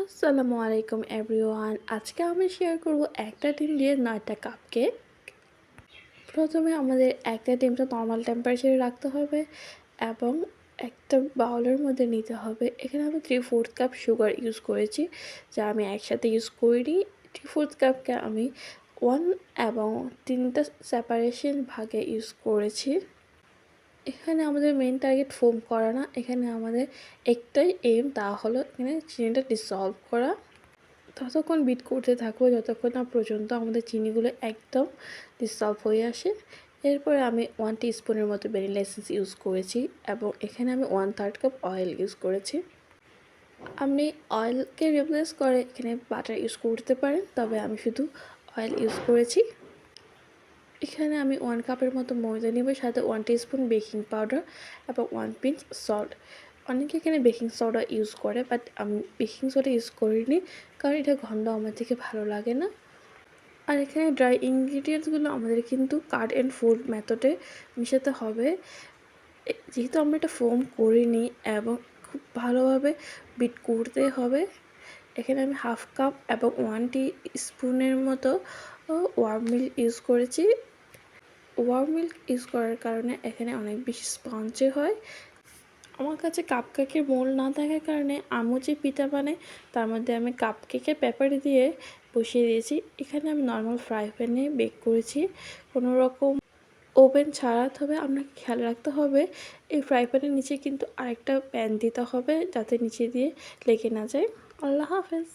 আসসালামু আলাইকুম এভরিওয়ান। আজকে আমি শেয়ার করব একটা ডিম দিয়ে নয়টা কাপ কেক প্রথমে আমাদের একটা ডিমটা নর্মাল টেম্পারেচারে রাখতে হবে এবং একটা বাউলের মধ্যে নিতে হবে। এখানে আমি three fourth cup sugar use করেছি, যা আমি একসাথে ইউজ করিনি। থ্রি ফোর্থ কাপকে আমি ওয়ান এবং তিনটা সেপারেশন ভাগে ইউজ করেছি। এখানে আমাদের মেন টার্গেট ফোম করা না, এখানে আমাদের একটাই এম তা হলো এখানে চিনিটা ডিসলভ করা। ততক্ষণ বিট করতে থাকব যতক্ষণ না পর্যন্ত আমাদের চিনিগুলো একদম ডিসলভ হয়ে আসে। এরপরে আমি ওয়ান স্পুনের মতো ভ্যানিলা এসেন্স ইউজ করেছি এবং এখানে আমি one third cup oil use করেছি। আপনি অয়েলকে রিপ্লেস করে এখানে বাটার ইউজ করতে পারেন, তবে আমি শুধু অয়েল ইউজ করেছি। এখানে আমি ওয়ান কাপের মতো ময়দা নেব, সাথে ওয়ান স্পুন বেকিং পাউডার এবং ওয়ান পিঞ্চ সল্ট অনেকে এখানে বেকিং সোডা ইউজ করে বাট আমি বেকিং সোডা ইউজ করিনি, কারণ এটা গন্ধ আমার থেকে ভালো লাগে না। আর এখানে ড্রাই ইনগ্রিডিয়েন্টসগুলো আমাদের কিন্তু কাট অ্যান্ড ফুড মেথডে মিশাতে হবে। যেহেতু আমরা এটা ফোম করিনি, এবং খুব ভালোভাবে বিট করতে হবে, এখানে আমি হাফ কাপ এবং ওয়ান টি স্পুনের মতো ওয়ার্ম মিল্ক ইউজ করেছি। ওয়ার মিল্ক ইউজ করার কারণে এখানে অনেক বেশি স্পঞ্জে হয়। আমার কাছে কাপ কেকের মোল না থাকার কারণে আমু যে পিঠা বানাই তার মধ্যে আমি কাপ কেকের পেপার দিয়ে বসিয়ে দিয়েছি। এখানে আমি নর্মাল ফ্রাই প্যানে বেক করেছি। কোনো রকম ওভেন ছাড়া তবে আপনাকে খেয়াল রাখতে হবে, এই ফ্রাই প্যানের নিচে কিন্তু আরেকটা প্যান দিতে হবে যাতে নিচে দিয়ে লেগে না যায়। আল্লাহ হাফেজ।